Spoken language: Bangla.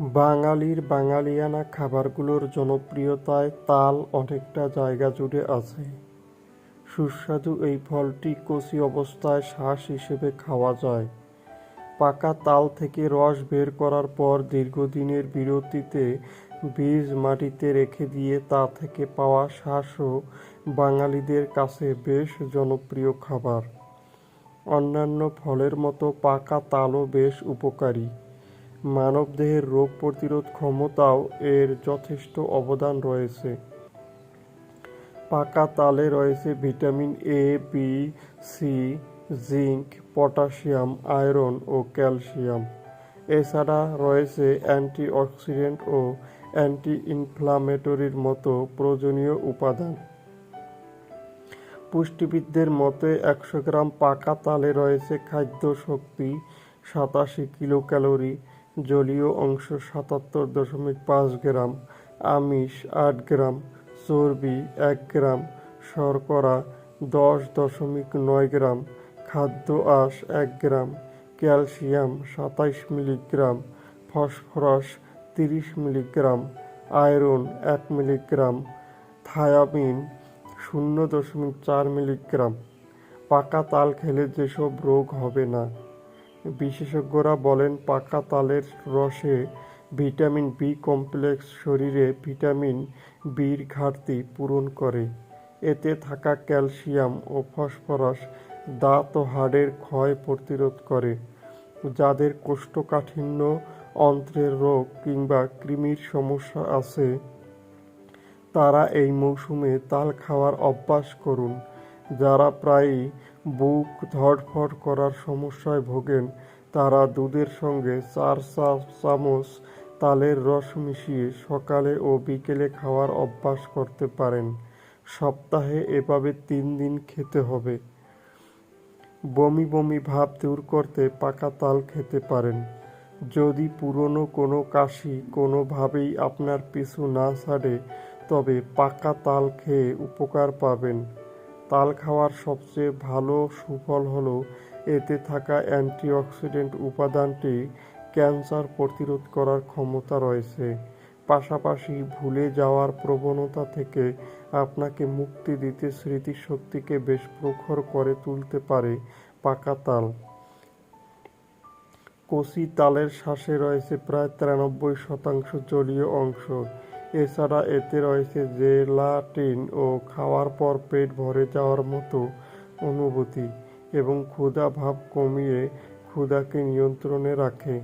বাঙালির বাঙালিয়ানা খাবারগুলোর জনপ্রিয়তায় তাল অনেকটা জায়গা জুড়ে আছে। সুস্বাদু এই ফলটি কচি অবস্থায় শাঁস হিসেবে খাওয়া যায়। পাকা তাল থেকে রস বের করার পর দীর্ঘদিনের বিরতিতে বীজ মাটিতে রেখে দিয়ে তা থেকে পাওয়া শাঁসও বাঙালিদের কাছে বেশ জনপ্রিয় খাবার। অন্যান্য ফলের মতো পাকা তালও বেশ উপকারী। মানবদেহের রোগ প্রতিরোধ ক্ষমতাও এর যথেষ্ট অবদান রয়েছে। পাকা তালে রয়েছে vitamin A B C zinc, potassium, iron O calcium. এছাড়া রয়েছে অ্যান্টিঅক্সিডেন্ট ও অ্যান্টি ইনফ্লামেটরির মতো প্রয়োজনীয় উপাদান। পুষ্টিবিদদের মতে একশো গ্রাম পাকা তালে রয়েছে খাদ্য শক্তি সাতাশি কিলো ক্যালোরি জলীয় অংশ সাতাত্তর দশমিক পাঁচ গ্রাম, আমিষ আট গ্রাম, চর্বি এক গ্রাম, শর্করা দশ দশমিক নয় গ্রাম, খাদ্য আঁশ এক গ্রাম, ক্যালসিয়াম সাতাইশ মিলিগ্রাম, ফসফরাস তিরিশ মিলিগ্রাম, আয়রন এক মিলিগ্রাম থায়ামিন শূন্য দশমিক চার মিলিগ্রাম। পাকা তাল খেলে যেসব রোগ হবে না। বিশেষজ্ঞরা বলেন, পাকা তালের রসে ভিটামিন বি কমপ্লেক্স শরীরে ভিটামিন বির ঘাটতি পূরণ করে। এতে থাকা ক্যালসিয়াম ও ফসফরাস দাঁত ও হাড়ের ক্ষয় প্রতিরোধ করে। যাদের কোষ্ঠকাঠিন্য, অন্ত্রের রোগ কিংবা কৃমির সমস্যা আছে, তারা এই মৌসুমে তাল খাওয়ার অভ্যাস করুন। যারা প্রায়ই বুক ধড়ফড় করার সমস্যায় ভোগেন, তারা দুধের সঙ্গে চার চা চামচ তালের রস মিশিয়ে সকালে ও বিকেলে খাওয়ার অভ্যাস করতে পারেন। সপ্তাহে এভাবে তিন দিন খেতে হবে। বমি বমি ভাব দূর করতে পাকা তাল খেতে পারেন। যদি পুরনো কোনো কাশি কোনোভাবেই আপনার পিছু না ছাড়ে, তবে পাকা তাল খেয়ে উপকার পাবেন। তাল খাওয়ার সবচেয়ে ভালো সুফল হলো এতে থাকা অ্যান্টিঅক্সিডেন্ট উপাদানটি ক্যান্সার প্রতিরোধ করার ক্ষমতা রয়েছে। পাশাপাশি ভুলে যাওয়ার প্রবণতা থেকে আপনাকে মুক্তি দিতে স্মৃতিশক্তিকে বেশ প্রখর করে তুলতে পারে পাকা তাল। কচি তালের শ্বাসে রয়েছে প্রায় তিরানব্বই শতাংশ জলীয় অংশ। এছাড়া এতে রয়েছে জেলাটিন ও খাওয়ার পর পেট ভরে যাওয়ার মতো অনুভূতি এবং ক্ষুধা ভাব কমিয়ে ক্ষুধাকে নিয়ন্ত্রণে রাখে।